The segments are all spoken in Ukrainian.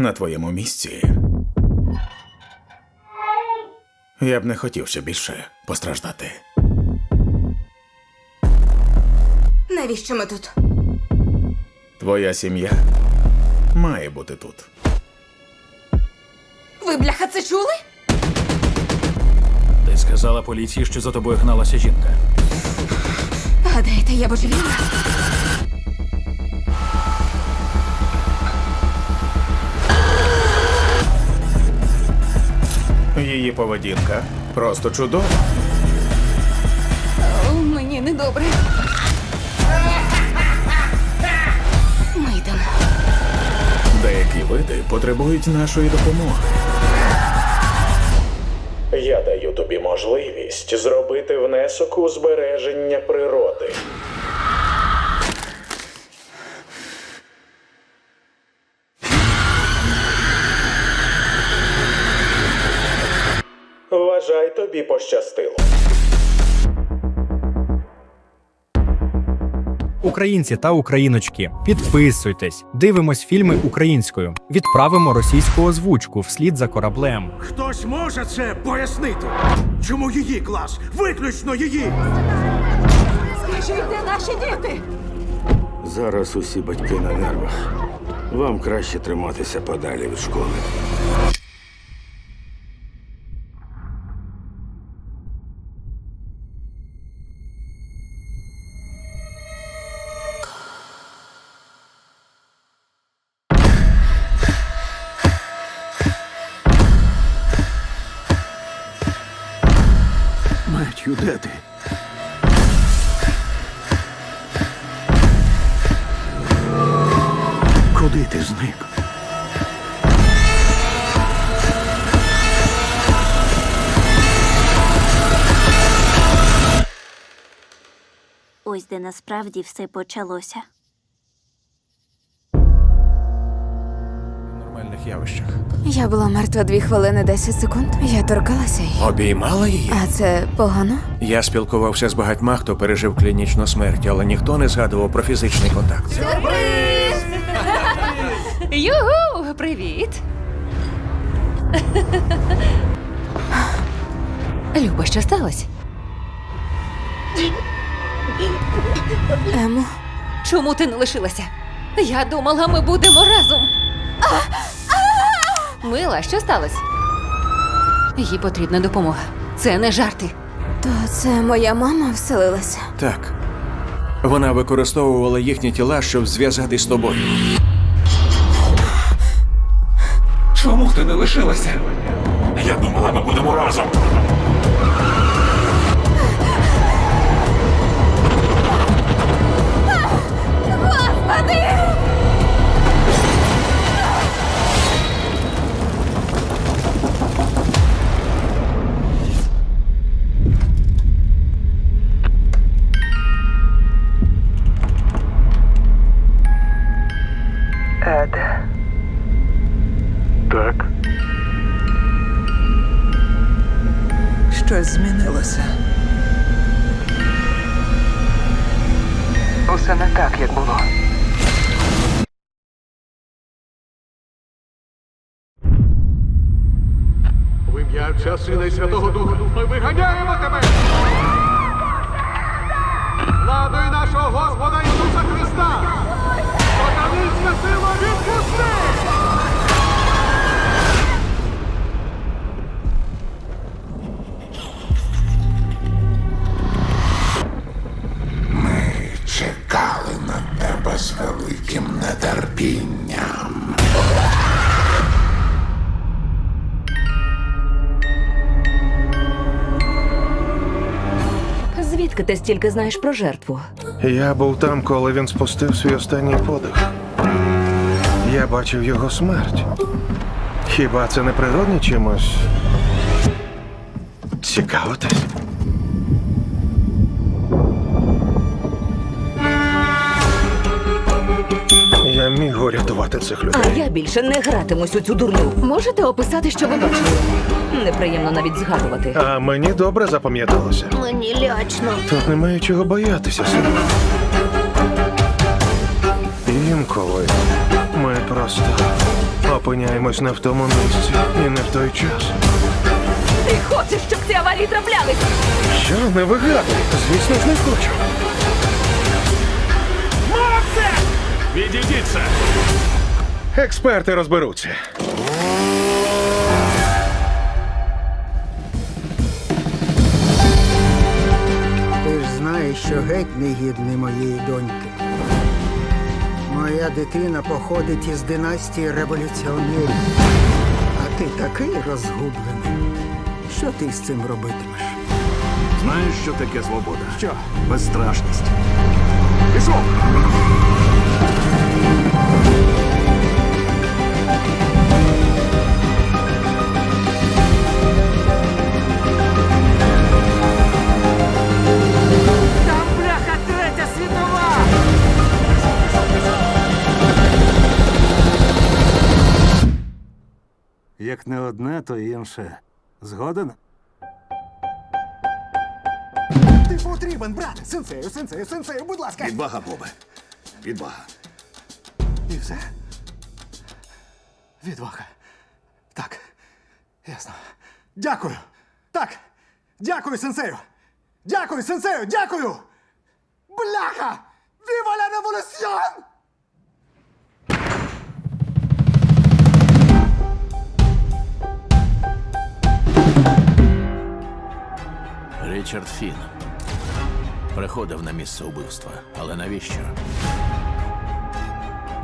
На твоєму місці. Я б не хотів ще більше постраждати. Навіщо ми тут? Твоя сім'я має бути тут. Ви, бляха, це чули? Ти сказала поліції, що за тобою гналася жінка. Гадаєте, я божевільна? Її поведінка просто чудова. О, мені недобре. Ми йдемо. Деякі види потребують нашої допомоги. Я даю тобі можливість зробити внесок у збереження природи. Тобі пощастило. Українці та україночки, підписуйтесь, дивимось фільми українською, відправимо російську озвучку вслід за кораблем. Хтось може це пояснити? Чому її клас? Виключно її! Скажіть, де наші діти? Зараз усі батьки на нервах. Вам краще триматися подалі від школи. Меттю, де ти? Куди ти зник? Ось де насправді все почалося. Явищах. Я була мертва дві хвилини 10 секунд. Я торкалася її. Обіймала її? А це погано? Я спілкувався з багатьма, хто пережив клінічну смерть, але ніхто не згадував про фізичний контакт. Югу, привіт. Люба, що сталося? Емо, Чому ти не лишилася? Я думала, ми будемо разом. Мила, що сталося? Їй потрібна допомога. Це не жарти. то це моя мама вселилася. Так. Вона використовувала їхні тіла, щоб зв'язатись з тобою. Чому ти не лишилася? Я думала, ми будемо разом. Так. Усе не так, як було. В ім'я Отця Сина і Святого Духа ми виганяємо тебе! Владою нашого Господа Ісуса Христа! Звідки ти стільки знаєш про жертву? Я був там, коли він спустив свій останній подих. Я бачив його смерть. Хіба це не природне чимось? Цікавитись? Міг урятувати цих людей. А я більше не гратимусь у цю дурню. Можете описати, що ви бачили? Неприємно навіть згадувати. А мені добре запам'яталося. Мені лячно. Тут немає чого боятися, сину. Інколи ми просто опиняємось не в тому місці і не в той час. Ти хочеш, щоб ці аварії траплялись? Що не вигадуй? Звісно ж не хочу. Відійдіться! Експерти розберуться. Ти ж знаєш, що геть не гідний моєї доньки. Моя дитина походить із династії революціонерів. А ти такий розгублений. Що ти з цим робитимеш? Знаєш, що таке свобода? Що? Безстрашність. Пішов! Як не одне, то інше. Згоден? Ти потрібен, брат! Сенсею, сенсею, сенсею, будь ласка! Відвага, Бобе. Відвага. І все. Відвага. Так. Ясно. Дякую. Так. Дякую, сенсею. Дякую, сенсею, дякую! Бляха! Віва ля революціон! Річард Фін приходив на місце убивства. Але навіщо?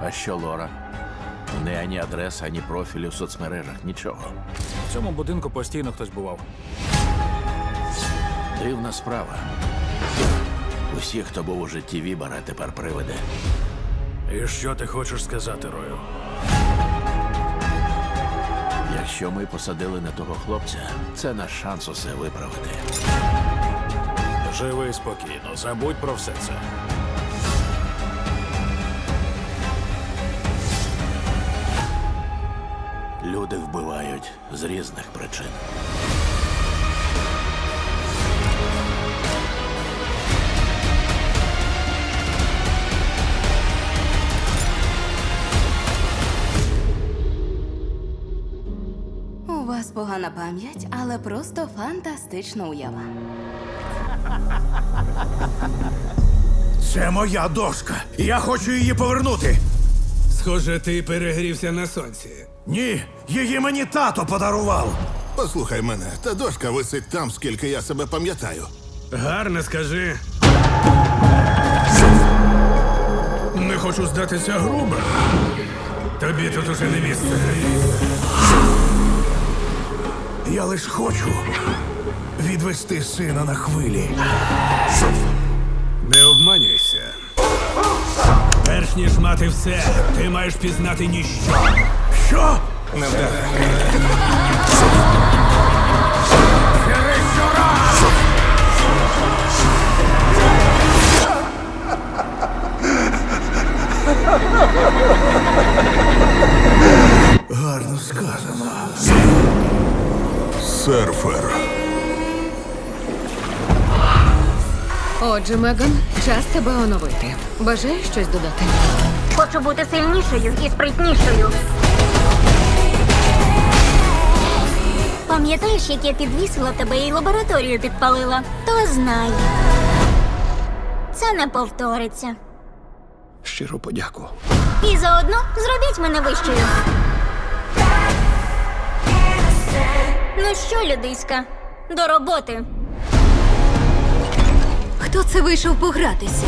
А що Лора? У неї ані адреса, ані профілю в соцмережах, нічого. В цьому будинку постійно хтось бував. Дивна справа. Усі, хто був у житті Вібера, тепер привиде. І що ти хочеш сказати, Рою? Якщо ми посадили не того хлопця, це наш шанс усе виправити. Живи спокійно, забудь про все це. Люди вбивають з різних причин. У вас погана пам'ять, але просто фантастична уява. Це моя дошка. Я хочу її повернути. Схоже, ти перегрівся на сонці. Ні, її мені тато подарував. Послухай мене, та дошка висить там, скільки я себе пам'ятаю. Гарно скажи. Не хочу здатися грубо. Тобі тут уже не місце. Я лиш хочу відвести сина на хвилі. Не обманюйся. Перш ніж мати все, ти маєш пізнати ніщо. Що? Не. Гарно сказано. Серфер. Отже, Меган, час тебе оновити. Бажаєш щось додати? Хочу бути сильнішою і спритнішою. Пам'ятаєш, як я підвісила тебе і лабораторію підпалила? То знай. Це не повториться. Щиро подяку. І заодно зробіть мене вищою. Ну що, людиська, до роботи. Хто це вийшов погратися?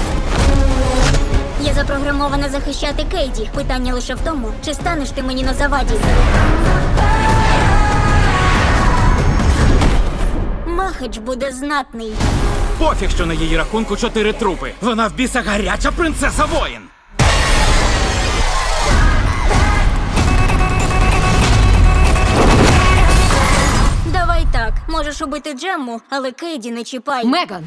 Я запрограмована захищати Кейді. Питання лише в тому, чи станеш ти мені на заваді. Махач буде знатний. Пофіг, що на її рахунку чотири трупи. Вона в біса гаряча принцеса воїн. Давай так, можеш убити Джемму, але Кейді не чіпай. Меган!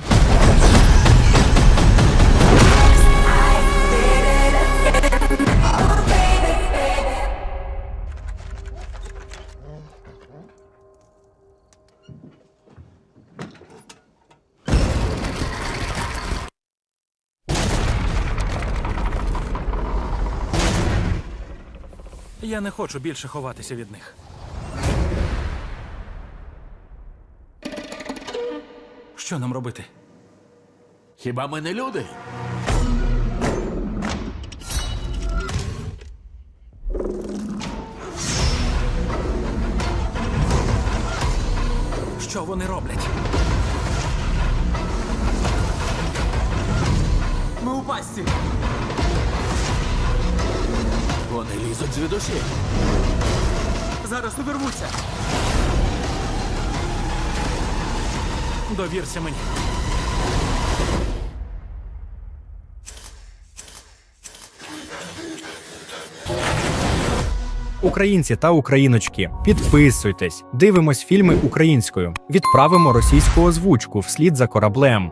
Я не хочу більше ховатися від них. Що нам робити? Хіба ми не люди? Що вони роблять? Ми у пастці. Вони лізуть звідусіль. Зараз увірвуться. Довірся мені. Українці та україночки, підписуйтесь, дивимось фільми українською, відправимо російську озвучку вслід за кораблем.